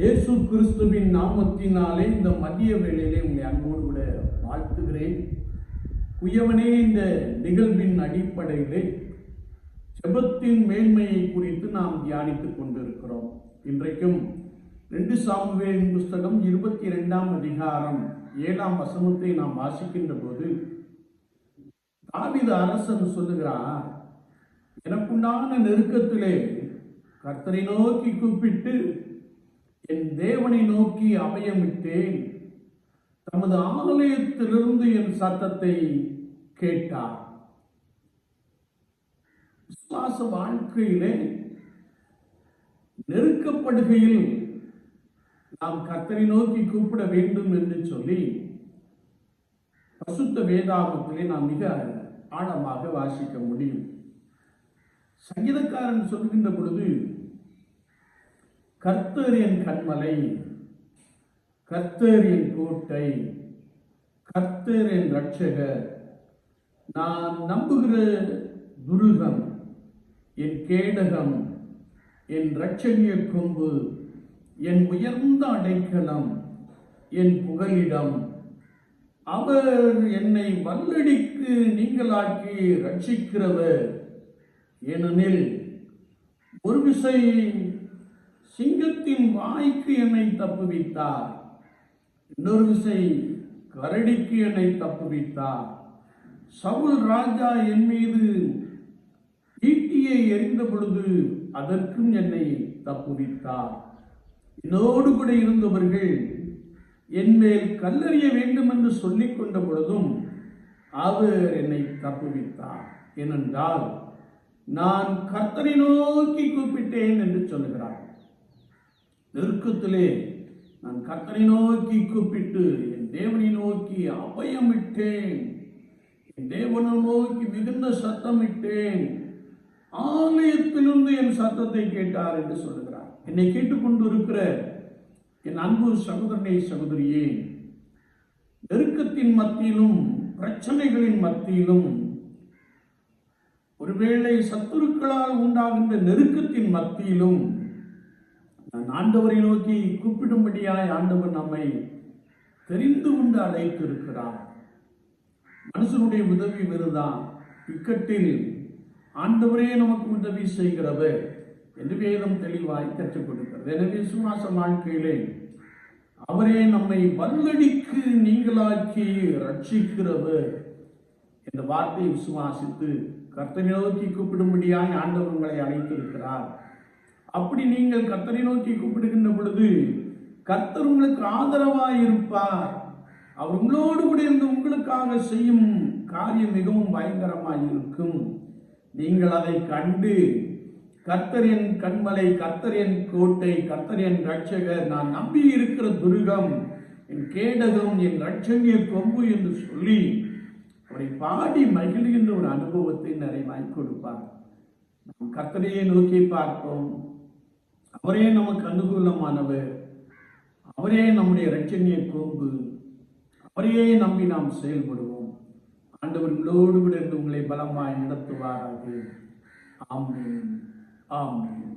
இயேசு கிறிஸ்துவின் நாமத்தினாலே இந்த மதிய வேளையிலே உங்களை அன்போடு கூட வாழ்த்துகிறேன். குயவனே இந்த நிகழ்வின் அடிப்படையிலே செபத்தின் மேன்மையை குறித்து நாம் தியானித்துக் கொண்டிருக்கிறோம். இன்றைக்கும் ரெண்டு சாமுவேலின் புஸ்தகம் இருபத்தி இரண்டாம் அதிகாரம் ஏழாம் வசனத்தை நாம் வாசிக்கின்ற போது தாவித அரசன் சொல்லுகிறார் எனக்குண்டான நெருக்கத்திலே கர்த்தரை நோக்கி கூப்பிட்டு என் தேவனை நோக்கி அபயமிட்டேன் தமது ஆலயத்திலிருந்து என் சத்தத்தை கேட்டார். விசுவாச வாழ்க்கையிலே நெருக்கப்படுகையில் நாம் கர்த்தரை நோக்கி கூப்பிட வேண்டும் என்று சொல்லி பசுத்த வேதாகத்திலே நாம் மிக ஆழமாக வாசிக்க முடியும். சங்கீதக்காரன் சொல்கின்ற பொழுது கர்த்தரின் கண்மலை கர்த்தரின் கோட்டை கர்த்தரின் ரட்சகர் நான் நம்புகிற துருகம் என் கேடகம் என் ரட்சணிய கொம்பு என் உயர்ந்த அடைக்கலம் என் புகலிடம். அவர் என்னை வல்லடிக்கு நீங்களாக்கி ரட்சிக்கிறவர் ஏனெனில் ஒரு விசை சிங்கத்தின் வாய்க்கு என்னை தப்புவித்தார். இன்னொரு விசை கரடிக்கு என்னை தப்புவித்தார். சவுல் ராஜா என் மீது ஈட்டியை எறிந்த பொழுது அதற்கும் என்னை தப்புவித்தார். என்னோடு கூட இருந்தவர்கள் என் மேல் கல்லறிய வேண்டும் என்று சொல்லிக் கொண்ட பொழுதும் அவர் என்னை தப்புவித்தார். ஏனென்றால் நான் கர்த்தரை நோக்கி கூப்பிட்டேன் என்று சொல்லுகிறார். நெருக்கத்திலே நான் கர்த்தனை நோக்கி கூப்பிட்டு என் தேவனை நோக்கி அபயமிட்டேன். என் தேவனை நோக்கி மிகுந்த சத்தமிட்டேன். ஆலயத்திலிருந்து என் சத்தத்தை கேட்டார் என்று சொல்லுகிறார். என்னை கேட்டுக்கொண்டு இருக்கிற என் அன்பு சகோதரனை சகோதரியே நெருக்கத்தின் மத்தியிலும் பிரச்சனைகளின் மத்தியிலும் ஒருவேளை சத்துருக்களால் உண்டாகின்ற நெருக்கத்தின் மத்தியிலும் நான் ஆண்டவரை நோக்கி கூப்பிடும்படியாய் ஆண்டவர் நம்மை தெரிந்து கொண்டு அழைத்து இருக்கிறார் மனுஷனுடைய உதவி வெறுதான் இக்கட்டில் ஆண்டவரே நமக்கு உதவி செய்கிறவர் என்று வேதம் தெளிவாய் கற்றுக் கொடுக்கிறது. எனவே சுவாச வாழ்க்கையிலே அவரே நம்மை வல்லடிக்கு நீங்களாக்கி ரட்சிக்கிறவர் என்ற வார்த்தையை விசுவாசித்து கர்த்தனை நோக்கி கூப்பிடும்படியாய் ஆண்டவர் உங்களை அழைத்திருக்கிறார். அப்படி நீங்கள் கர்த்தரை நோக்கி கூப்பிடுகின்ற பொழுது கர்த்தர் உங்களுக்கு ஆதரவாய் இருப்பார் அவர் உங்களோடு கூட இருந்து உங்களுக்காக செய்யும் காரியம் மிகவும் பயங்கரமாக இருக்கும். நீங்கள் அதை கண்டு கர்த்தரின் கண்மலை கர்த்தரின் கோட்டை கர்த்தரின் ரட்சகர் நான் நம்பி இருக்கிற துருகம் என் கேடகம் என் ரட்சங்கிய கொம்பு என்று சொல்லி அவரை பாடி மகிழ்கின்ற ஒரு அனுபவத்தை நிறைவாய் கொடுப்பார். நாம் கர்த்தரையை நோக்கி பார்ப்போம். அவரே நமக்கு அனுகூலமானவர். அவரே நம்முடைய ரட்சணிய கோம்பு. அவரையே நம்பி நாம் செயல்படுவோம். ஆண்டவர்களோடு கூட இருந்து உங்களை பலமாய் நடத்துவாராக. ஆமென். ஆமென்.